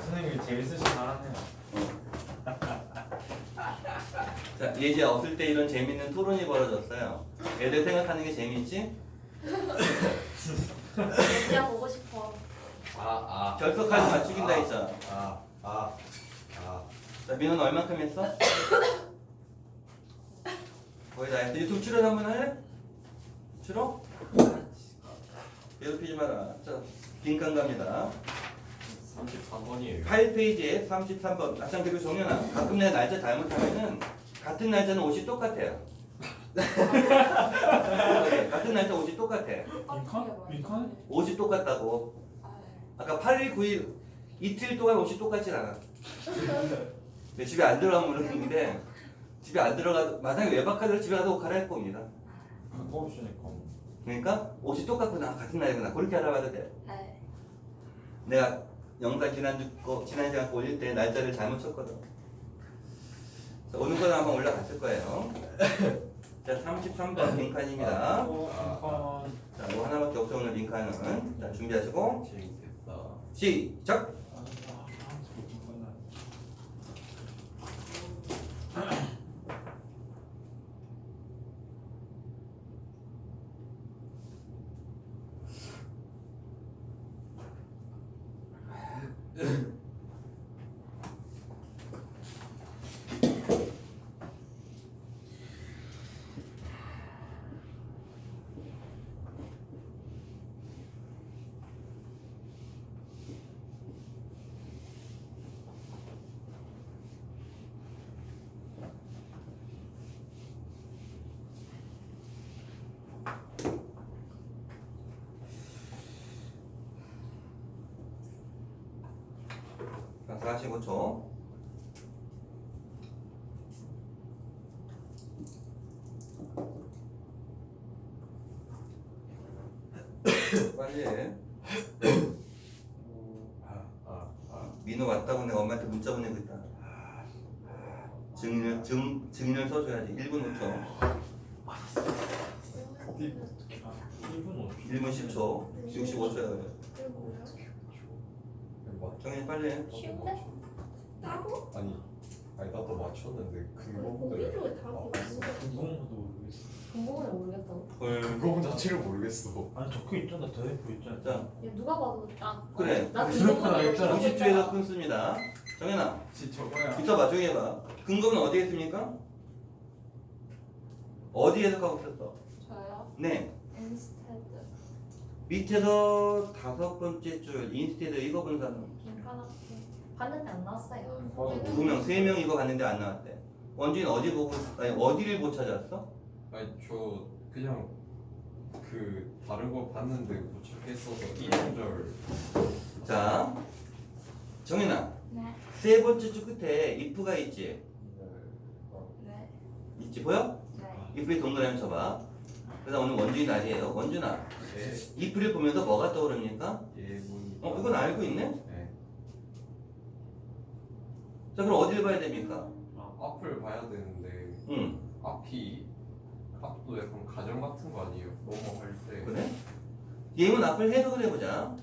선생님이 재밌으신 말 하네요. 자, 예지 없을 때 이런 재밌는 토론이 벌어졌어요. 애들 생각하는 게 재밌지? 진짜 보고 싶어. 아, 아. 결석까지 맞추긴다 했잖아. 아, 아, 아. 자, 민호는 얼만큼 했어? 거의 다 했어. 유튜브 출연 한번 할래? 싫어? 괴롭히지 마라. 자, 빈칸 갑니다. 33번이에요. 8페이지에 33번. 아참 그리고 정연아, 가끔 내가 날짜 잘못하면은 같은 날짜는 옷이 똑같아요. 네, 같은 날짜 옷이 똑같아. 빈칸? 빈칸? 옷이 똑같다고. 아까 8일, 9일 이틀 동안 옷이 똑같진 않아. 근데 집에 안 들어가면 모르겠는데 집에 안 들어가도 마당에 외박하더라도 집에 가서 옷 갈아입고 옵니다. 가까우시니까. 그러니까 옷이 똑같구나 같은 날이구나 그렇게 알아봐도 돼. 네. 내가 영상 지난주 거 지난 시간 거 올릴 때 날짜를 잘못 쳤거든. 자, 오늘 거는 한번 올라갔을 거예요. 자 33번 빈칸입니다. 어, 빈칸. 자, 뭐 하나밖에 없어 오늘 빈칸은. 자 준비하시고. 시작. 아, 아, 빈칸. 자 45초. 빨리 해. 아, 아, 아. 민호 왔다고 내가 엄마한테 문자 보내고 있다. 증인을 증 증인을 써줘야지. 1분 5초. 어디 어떻게 아, 1분 어떻게? 1분 10초. 65초야. 맞, 정인 빨리 해. 쉬운데? 따고? 아니, 아니 나도 맞췄는데 근거부터. 고기를? 궁금한 것도 모르겠어. 궁금해 모르겠다고. 헐. 근거 자체를 모르겠어. 아니 적혀 있잖아. 대대표 있잖아. 자 야, 누가 봐도 딱. 그래. 나 그렇구나, 궁금해. 알잖아. 90초에서 끊습니다. 정현아, 지 저거야. 조용히 해봐. 근거는 어디에 있습니까? 어디 해석하고 있었어? 네. 인스테드. 밑에서 다섯 번째 줄 인스테드 이거 본 사람. 봤는데 안 나왔어요. 맞아. 두 명, 세 명 이거 봤는데 안 나왔대. 원주인 어디 보고 아니 어디를 못 찾았어? 아니 저 그냥 그 다른 거 봤는데 못 찾겠어서 1절. 자, 정현아, 네. 세 번째 줄 끝에 if가 있지? 네. 있지 보여? 네. if에 동그라미 쳐봐. 그래서 오늘 원주인 날이에요. 원준아, 예, if를 보면서 뭐가 떠오릅니까? 예문. 어, 이건 알고 있네? 네. 자, 그럼 어디를 봐야 됩니까? 앞을 봐야 되는데 응, 앞이 앞도 약간 가정 같은 거 아니에요? 넘어갈 때. 그래? 예문 앞을 해석을 해보자.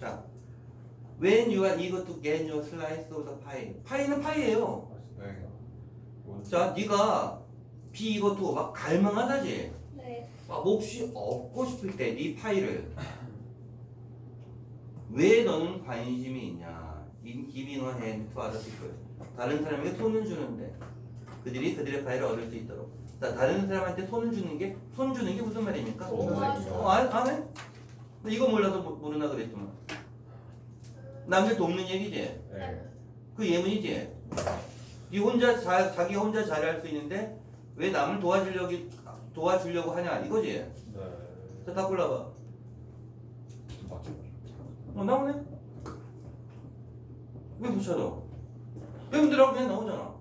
자, when you are eager to get your slice of the pie. 파이는 파이예요. 네. 자, 네가 eager to 막 갈망하다지. 몫이 얻고 싶을 때 네 파이를 왜 너는 관심이 있냐? Hand to other people. 다른 사람에게 손을 주는데 그들이 그들의 파이를 얻을 수 있도록. 자, 다른 사람한테 손을 주는 게 손 주는 게 무슨 말입니까? 도와줘. 어, 안, 안 해? 너 이거 몰라서 모- 모르나 그랬지만. 남들 돕는 얘기지. 네. 그 예문이지. 네 혼자 자, 자기 혼자 잘할 수 있는데 왜 남을 도와주려고 도와주려고 하냐 이거지. 네. 자, 다 골라봐. 맞죠? 어, 나오네? 왜 못 찾아? 여러분들하고 그냥 나오잖아.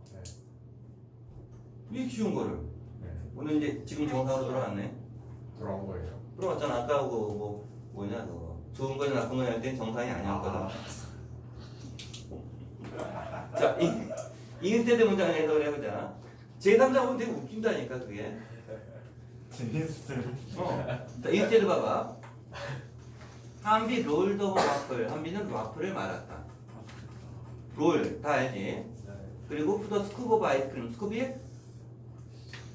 이 쉬운 거를. 네. 오늘 이제 지금 정상으로 돌아왔네. 돌아온 거예요. 들어왔잖아. 아까 그 뭐, 뭐냐, 그거. 좋은 거냐, 나쁜 거냐 할땐 정상이 아니었거든. 자, 이, 인스테드 문장을 해석을 해보자. 제3자 보면 되게 웃긴다니까, 그게. 재밌어. 어. 자, 인스테드 봐봐. 한비 롤드 오브 와플. 한비는 와플을 말았다. 롤 다 알지? 네. 그리고 푸더 오브 아이스크림 스쿠비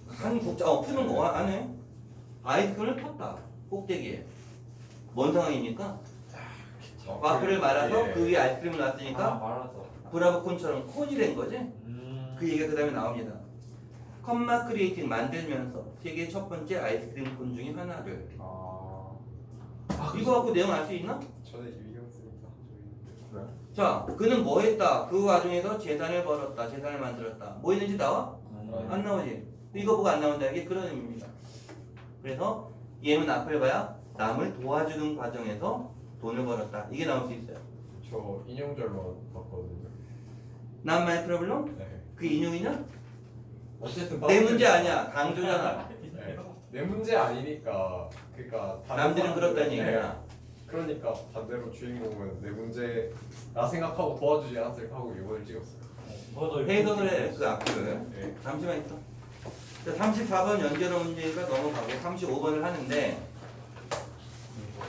한 국자 어 푸는 거 안에 아이스크림을 폈다 꼭대기에 뭔 상황입니까? 와플을 말아서 예. 그 위에 아이스크림을 아 놨으니까 말아서. 브라보콘처럼 콘이 된 거지? 음. 그 얘기가 그 다음에 나옵니다 컴마 크리에이팅 만들면서 세계 첫 번째 아이스크림 콘 중에 하나를 아 이거 갖고 내용 알 수 있나? 저는 이경 쓰니까 그래? 자 그는 뭐 했다 그 와중에서 재산을 벌었다 재산을 만들었다 뭐 했는지 나와? 음. 안 나오지. 이거 보고 안 나온다. 이게 그런 의미입니다. 그래서 얘는 앞을 봐야 남을 도와주는 과정에서 돈을 벌었다. 이게 나올 수 있어요. 저 인용절만 봤거든요. 난 마이 프로블럼? 네. 그 인용이냐? 어쨌든 내 문제 아니야. 강조잖아. 네. 내 문제 아니니까 그러니까 다른 남들은 사람들은- 그렇다는 네. 얘기야. 그러니까 반대로 주인공은 내 문제라 생각하고 도와주지 않았을까 하고 이번을 찍었어요. 뭐더 해석을 해. 그 앞을. 네. 잠시만 있어. 자, 34번 연결어 문제가 넘어가고 35번을 하는데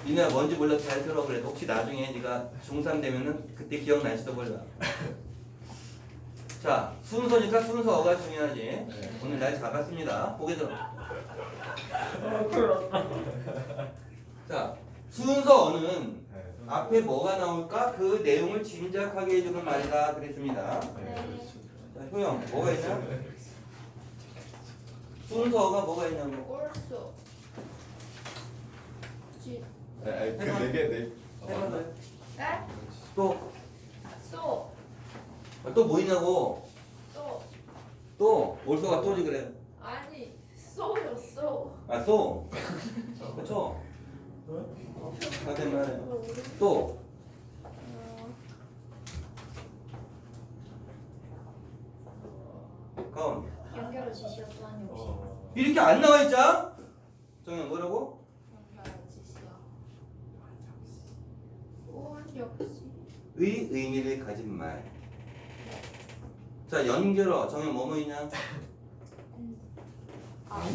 니네 뭔지 몰라서 잘 들어 그래. 혹시 나중에 네가 중3 되면은 그때 기억날지도 몰라. 자, 순서니까 순서가 중요하지. 네. 오늘 날 잡았습니다. 보게 들어. 자, 순서는 네. 앞에 뭐가 나올까 그 내용을 짐작하게 해주는 말이다 그랬습니다. 네. 자, 효영 뭐가 있냐? 순서가 뭐가 있냐고. 올수. 지. 네, 그네개 네. 아, 해봐. 맞나? 에? 또, 쏘. 또뭐 있냐고. 쏘. 또, 올소가 또지 그래. 아니 쏘요 쏘. 아, 쏘. 그쵸? 같은 말해. 또, 가운. 연결을 지시어 또 아니 없이. 어. 이렇게 안 나와 있자? 정현 뭐라고? 연결을 지시어. 올 역시. 의 의미를 가진 말. 자, 연결어. 정현 뭐뭐 있냐? 아,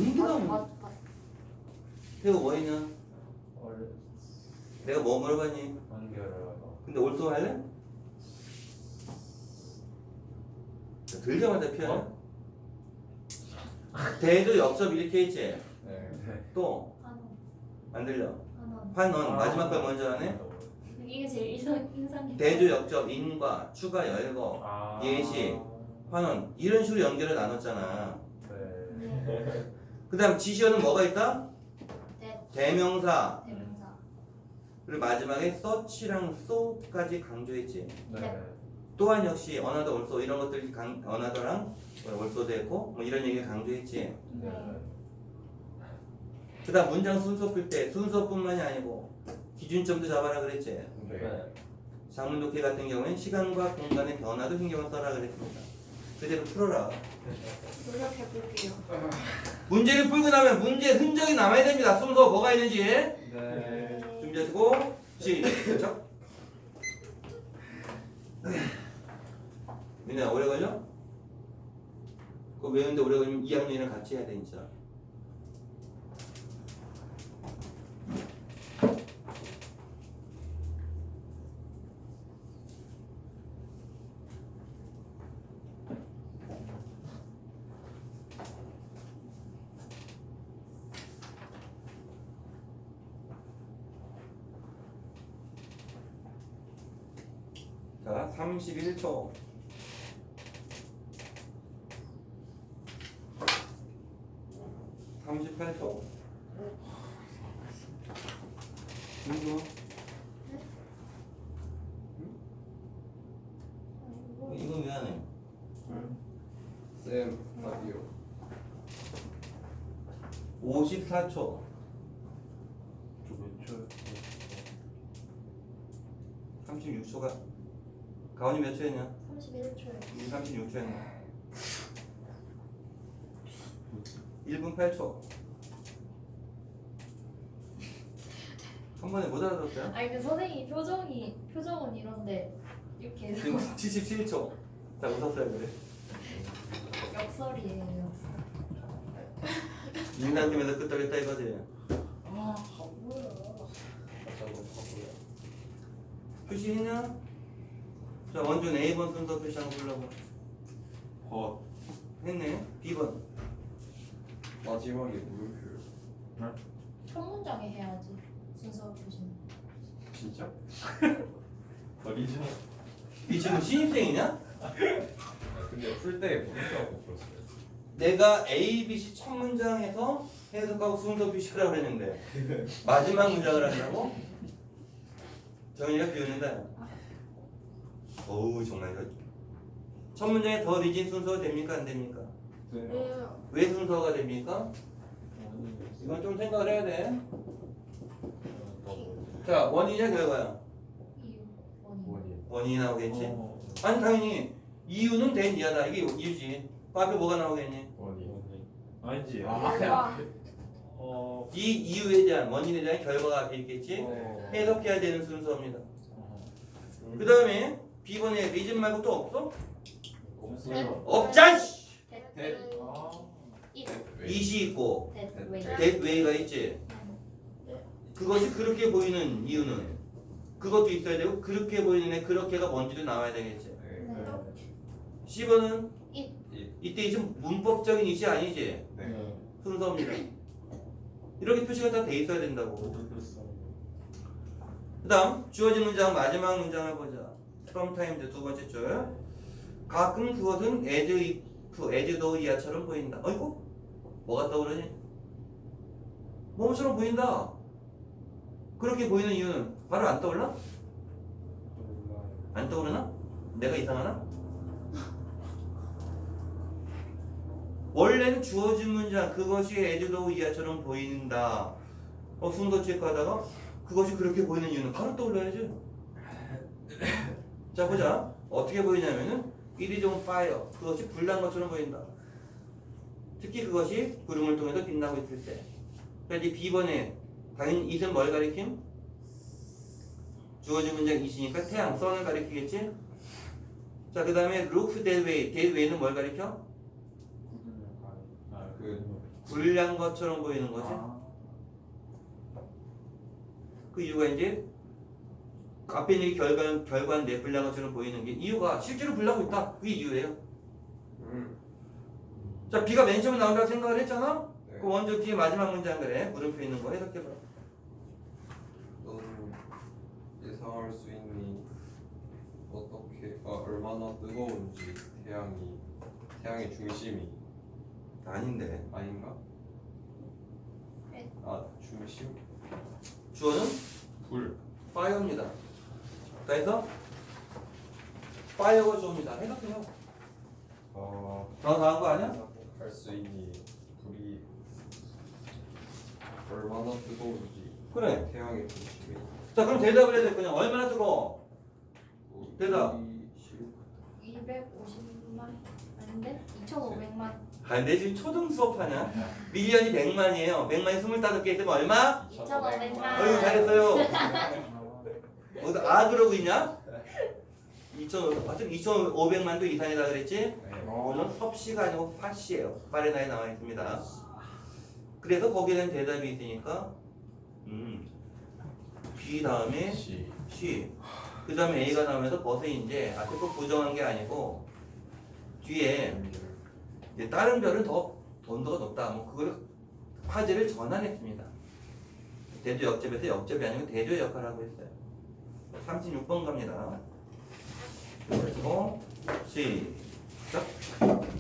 맞. 태우 뭐 있냐? 월 내가 뭐 물어봤니? 연결을. 근데 올소 할래? 자, 들자마자 피하네. 어? 대도 역접 이렇게 했지. 네. 또 한원. 안 들려. 환원 마지막 걸 먼저 하네. 이게 제일 인상. 대조 역접 인과 추가 열거 아. 예시. 환원 이런 식으로 연결을 나눴잖아. 네. 네. 그다음 지시어는 뭐가 있다? 네. 대명사 대명사. 그리고 마지막에 서치랑 so까지 강조했지. 네. 또한 역시 언어도 올소 이런 것들이 강, 언어도랑 올소도 했고 뭐 이런 얘기 강조했지. 네. 그다음 문장 순서 풀 때 순서뿐만이 아니고 기준점도 잡아라 그랬지. 네. 네. 장문 독해 같은 경우엔 시간과 공간의 변화도 신경을 써라 그랬습니다. 그대로 풀어라. 노력해 볼게요. 문제를 풀고 나면 문제 흔적이 남아야 됩니다. 순서 뭐가 있는지 네. 준비하시고 시작. 민아 오래 걸려? 그거 외우는데 오래 걸리면 2학년이랑 같이 해야 돼 진짜. 자, 31초. 삼십팔 초. 이거 이거 왜안 해? 쌤 라디오. 54초. 저몇 초? 36초가 가온이 몇 초였냐? 31초에. 36초였냐? 1분 8초. 한 번에 못 알아들었어요? 아니 근데 선생님 표정이 표정은 이런데 이렇게 해서 지금 77초. 자, 웃었어요, 그래. 역설이에요 역설. 인상팀에서 끄떡했다 이거지. 아 뭐야. 표시했냐? 자 원준 A번 순서 표시한 거 불러봐 버 했네 B번 마지막에 물음표 첫 문장에 해야지 순서 표시는. 진짜? 버리죠 이 친구 신입생이냐? 아, 근데 풀 때 물음표하고 풀었어요 내가 A, B, C 첫 문장에서 해석하고 순서 표시하라고 했는데 마지막 문장을 한다고? 정현이가 비웃는다 어우 정말 이거 첫 문장에 더 리진 순서가 됩니까 안 됩니까? 왜 순서가 됩니까? 이건 좀 생각을 해야 돼. 자 원인이냐 결과야? 원인. 원인 원인이 나오겠지. 어. 아니 당연히 이유는 된 이하다 이게 이유지. 그 앞에 뭐가 나오겠니? 원인 아니지. 결과. 어. 이 이유에 대한 원인에 대한 결과가 앞에 있겠지. 어. 해석해야 되는 순서입니다. 어. 그 다음에 B번에 리즌 말고 또 없어? 없어요. 없자. 씨! 네. 아. 이시 있고 way가 있지. 그것이 그렇게 보이는 이유는 그것도 있어야 되고 그렇게 보이는 애 그렇게가 뭔지도 나와야 되겠지. 네. C번은 이. 이때 이제 문법적인 이시 아니지 네. 순서입니다. 이렇게 표시가 다 돼 있어야 된다고. 그랬어. 그다음 주어진 문장 마지막 문장을 보자. From times 두 번째 줄. 가끔 그것은 as if, as though 이하처럼 보인다. 어이구 뭐가 떠오르니? 뭐처럼 보인다. 그렇게 보이는 이유는 바로 안 떠올라? 안 떠오르나? 내가 이상하나? 원래는 주어진 문장 그것이 에즈도우 이하처럼 보인다. 어 순서 체크하다가 그것이 그렇게 보이는 이유는 바로 떠올라야지. 자 보자. 어떻게 보이냐면은 is on fire. 그것이 불난 것처럼 보인다. 특히 그것이 구름을 통해서 빛나고 있을 때. 그러니까 이 B번에 당연히 it은 뭘 가리킴? 주어진 문장 it이니까 태양, sun을 가리키겠지? 자, 그 다음에 looks that way. that way는 뭘 가리켜? 아, 그 불난 것처럼 보이는 거지. 아. 그 이유가 이제 앞에 있는 게 결과, 결과인데 불난 것처럼 보이는 게 이유가 실제로 불나고 있다. 그게 이유예요. 음. 자, 비가 맨 처음에 나온다고 생각을 했잖아? 네. 그 원조 뒤에 마지막 문장 그래. 물음표 있는 거 해석해봐. 너는 예상할 수 있니 어떻게 아, 얼마나 뜨거운지 태양이 태양의 중심이 아닌데. 아닌가? 네. 아 중심 주어는 불 fire입니다. 그래서 fire가 주어입니다. 해석해요. 아, 더 나은 거 아니야? 할수 있니 불이 얼마나 뜨거운지 그래. 태양의 중심이 자, 그럼 대답을 해야 될 거냐? 얼마나 뜨거워? 대답. 250만 아닌데 2,500만 아, 내 지금 초등 수업하냐? 밀리언이 100만이에요. 100만이 25개 있으면 얼마? 2,500만. 어휴, 잘했어요. 어디서 아 그러고 있냐? 2,500, 하여튼 2,500만 도 이상이다 그랬지? 네. 오늘 섭씨가 아니고 파씨예요. 파레나에 나와 있습니다. 그래서 거기에 대한 대답이 있으니까 음, B 다음에 시 C 그 다음에 A가 나오면서 버스이 이제 앞에 꼭 부정한 게 아니고 뒤에 이제 다른 별은 더 온도가 높다. 뭐 그걸 화제를 전환했습니다. 대조 역접에서 역접이 아니고 대조의 역할을 하고 있어요. 36번 갑니다. 그리고 시작.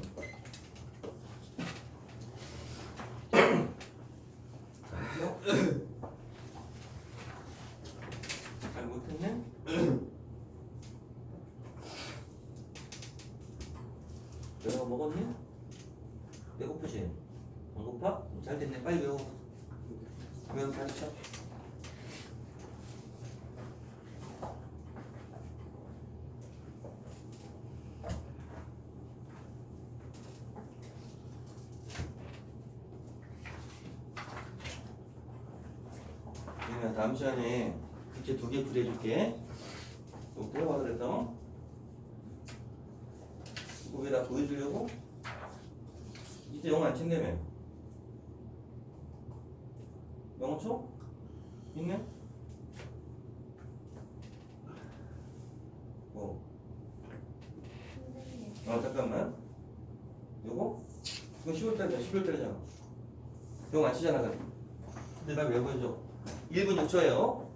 잘 못했네. 내가 먹었니? 배고프지? 안 고파? 잘 됐네. 빨리 외워. 외워 가르쳐. 그러면 다음 시간에 이제 두개 그려줄게. 좀 배워봐 그랬어. 거기다 보여주려고? 이제 영어 안 친다며? 영어 쳐? 있네? 뭐? 어 잠깐만 요거? 이거 10월달이잖아 11월달이잖아 이거 맞히잖아 그래 근데 나 왜 보여줘 1분 6초예요.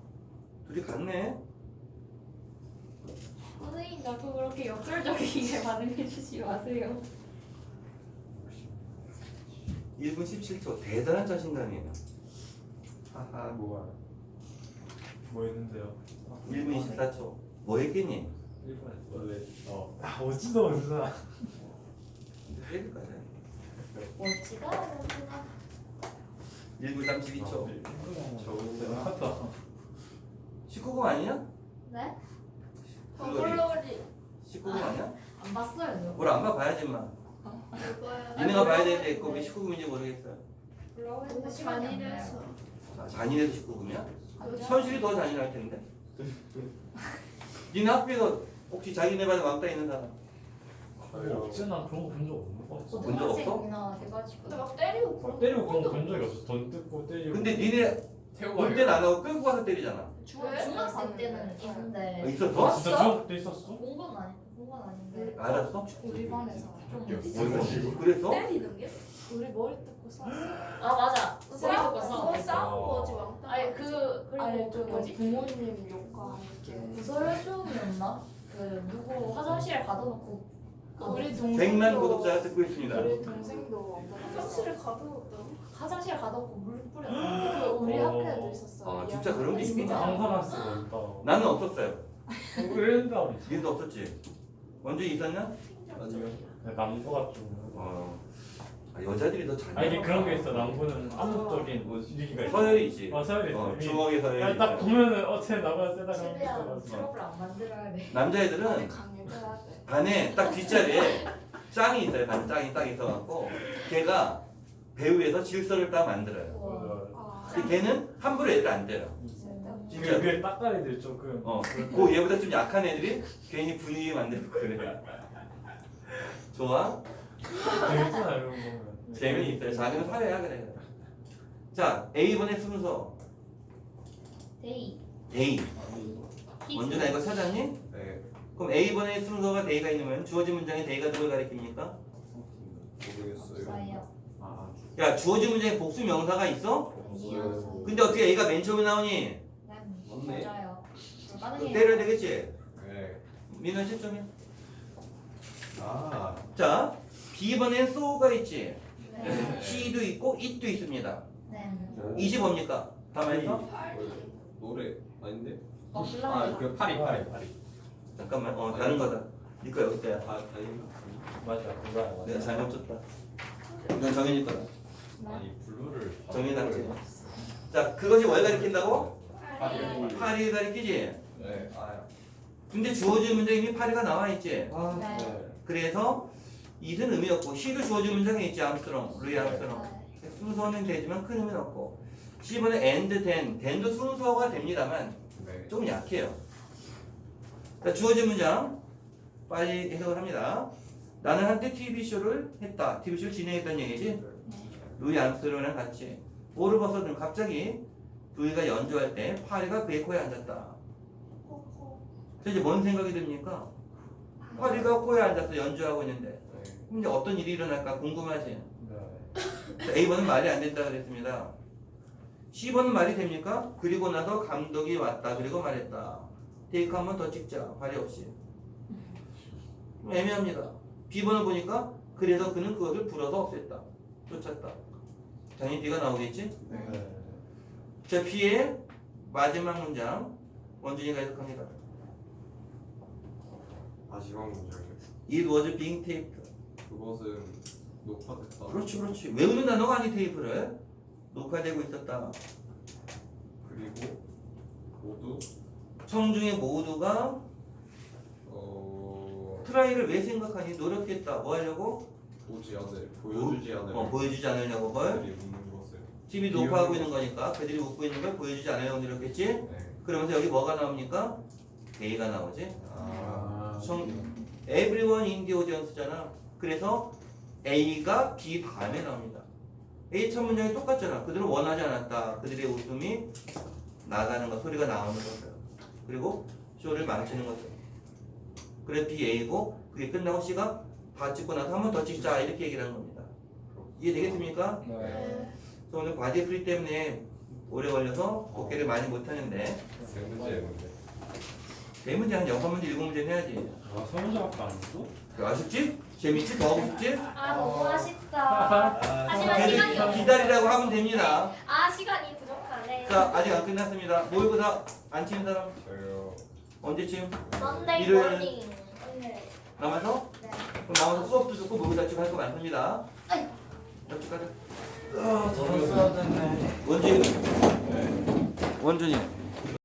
둘이 같네. 선생님 자꾸 그렇게 역설적이게 반응해 주지 마세요. 1분 17초. 대단한 자신감이에요. 하하 뭐야 뭐 있는데요? 1분 24초. 뭐 했겠니? 1번 원래 어. 아, 어찌도 어디서 때릴 거야 멋지다 멋지다. 1분 32초 저거 나왔다 19금 아니냐? 네? 어, 블러리 블러리 19금 아니야? 안 봤어요 저. 뭘안 봐 봐야지 마 니네가 봐야 되는데 있고 왜 19금인지 모르겠어요 블러리 잔인해서 아, 잔인해도 19금이야? 아니요. 현실이 더 잔인할 텐데 니네 학교에서 혹시 자기네 반에 왕따 있는 사람 뭐 없지나 그런 거 본 적 없는 거 같아 본적 없어? 고등학생이나 돼가지고. 근데 막 때리고 막 때리고 그런 거본 적이 없어 돈 뜯고 때리고 근데 니네 태우고 볼 때는 안 하고 끌고 가서 때리잖아 중, 중학생 때는 있는데 어, 아, 있었어? 진짜 중학교 때 있었어? 본건 아니 본건 아닌데 알았어? 우리 반에서 식으로? 그래서? 때리는 게? 우리 머리 뜯고 싸웠어. 아 맞아 싸우 그거 싸운 거지 왕따. 아니 그 그리고 아니 그저 뭐지 부모님 욕과 이렇게. 구설수음이었나 그 누구 화장실에 가둬놓고 그 우리 동생도 100만 구독자가 듣고 있습니다. 우리 동생도 화장실에 가둬뒀다고? 화장실에 가둬놓고 물 뿌렸나 그 우리 어. 학교에도 있었어 아, 진짜 그런 게 있구나. 수가 없다 나는 없었어요. 이런다 니도 없었지? 먼저 있었냐? 아니요. 남부가 좀 어. 아, 여자들이 더 잔인해 아 이게 그런 게 있어. 남부는 암묵적인 뭐 얘기가 있어. 서열이 있지. 어 서열이 어, 있어 주먹의 서열이 야, 딱 보면은 어쟤 나가 세다 그런 게 최대한 있어가지고 트러블 안 만들어야 돼. 남자애들은 돼. 반에 딱 뒷자리에 짱이 있어요 반 짱이 딱 있어갖고 걔가 배우에서 질서를 딱 만들어요 근데 걔는 함부로 애들 안 때려 음. 진짜. 그 위에 딱다리들 조금 어, 그 얘보다 좀 약한 애들이 괜히 분위기 만들고 그래. 좋아? 재밌잖아 이런 거 보면 재미 있어요. 작은 사회야 그래. 자, A번의 순서 데이 A. 키즈. 원준아 이거 찾았니? 네 그럼 A번의 순서가 D가 있으면 주어진 문장에 D가 누굴 가리킵니까? 모르겠어요 없어요 아 야, 주어진 문장에 복수 명사가 있어? 근데 어떻게 A가 맨 처음에 나오니? 맞네. 맞아요 그거 가능해요 때려야 되겠지? 네 민원 10점이야. 아, 자, B번엔 so가 있지? 네. he도 있고 it도 있습니다. 네. 이이 뭡니까? 다음에서? 노래 아닌데? 어, 아, 블라이. 그 파리 파리 파리. 잠깐만, 어, 다른 거다. 니거 여기 있다. 아, 아닌가? 맞아 그거야 내가 잘못 줬다. 이건 정현이 거다. 아니 블루를 정의 당시. 자, 그것이 뭘 가리킨다고? 파리. 가리키지? 네. 아, 근데 주어진 문장에 이미 파리가 나와 있지? 아, 네. 네. 그래서 이는 의미 없고 C도 주어진 문장에 있지 암스트롱, 루이 암스트롱. 네. 순서는 되지만 큰 의미는 없고 C번에 and, then, then도 순서가 됩니다만 네. 조금 약해요. 자, 주어진 문장 빨리 해석을 합니다. 나는 한때 TV쇼를 했다. TV쇼를 진행했다는 얘기지? 루이 암스트롱이랑 같이 오르 버서는 갑자기 루이가 연주할 때 파리가 그의 코에 앉았다. 그래서 이제 뭔 생각이 듭니까? 파리가 코에 앉아서 연주하고 있는데 네. 그럼 이제 어떤 일이 일어날까 궁금하지? 네. 자, A번은 말이 안 된다 그랬습니다. C번은 말이 됩니까? 그리고 나서 감독이 왔다. 그리고 말했다. 테이크 한 번 더 찍자. 발이 없이. 애매합니다. B번을 보니까 그래서 그는 그것을 불어서 없앴다. 쫓았다. 당연히 B가 나오겠지? 네. 자, B의 마지막 문장 원준이가 해석합니다. 마지막 문장이요. It was being taped. 그것은 녹화됐다. 그렇지, 그렇지. 외우는 단어가 아니 테이프를 녹화되고 있었다. 그리고 모두 청중의 모두가 어 트라이를 왜 생각하니? 노력했다. 뭐 하려고? 보지 않을 보여주지 않을 어, 보여주지 않으려고 것을. TV 녹화하고 있는 거니까 그들이 웃고 있는 걸 보여주지 않으려고 노력했지? 네. 그러면서 여기 뭐가 나옵니까? A가 나오지? 아. 청, everyone in the audience잖아. 그래서 A가 B 다음에 나옵니다. A 첫 문장이 똑같잖아. 그들은 원하지 않았다. 그들의 웃음이 나가는 것, 소리가 나오는 것을. 그리고 쇼를 망치는 것을. 그래 B A고 그게 끝나고 C가 다 찍고 나서 한 번 더 찍자 이렇게 얘기를 하는 겁니다. 이해되겠습니까? 네. 그래서 오늘 과제 풀이 때문에 오래 걸려서 복귀를 많이 못하는데 네 문제 문제. 네 문제 한 여섯 문제 일곱 문제 해야지. 아 서문제밖에 안 했어? 아쉽지? 재밌지? 더 하고 싶지? 아 너무 아쉽다. 하지만 시간이 없어. 기다리라고 하면 됩니다. 아 시간이. 자 아직 안 끝났습니다. 모의고사 안 치는 사람 저요. 언제쯤? Monday 일요일. 네. 남아서? 네. 그럼 남아서 수업도 듣고 모의고사 치고 할거 많습니다. 아이. 옆집 가자. 아 써야 됐네 원준이. 원준이.